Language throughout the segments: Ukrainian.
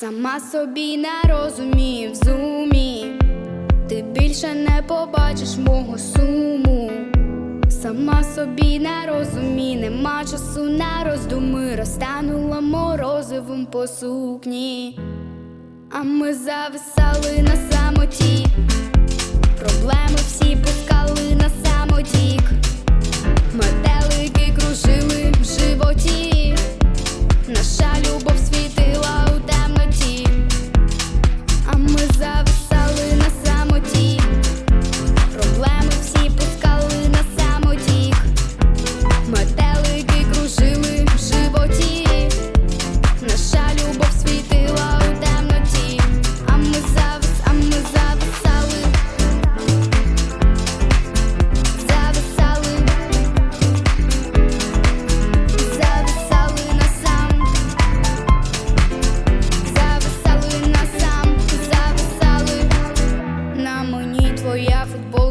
Сама собі не розумів зумі, ти більше не побачиш мого суму. Сама собі не розумі, нема часу на роздуми, розтанула морозивом по сукні, а ми зависали на самоті,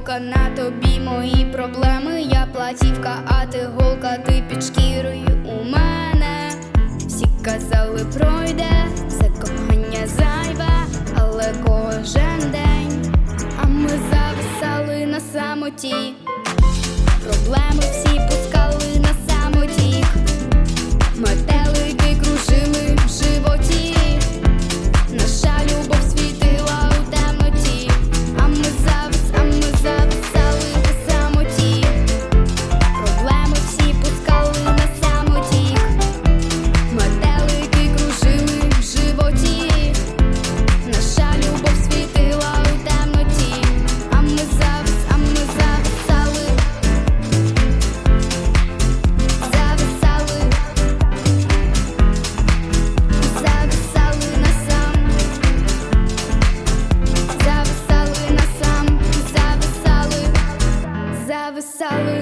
футболка, на тобі мої проблеми. Я платівка, а ти голка, ти під шкірою у мене. Всі казали, пройде, це кохання зайве, але кожен день, а ми зависали на самоті. Проблеми всі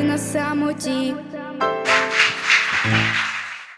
на самоті.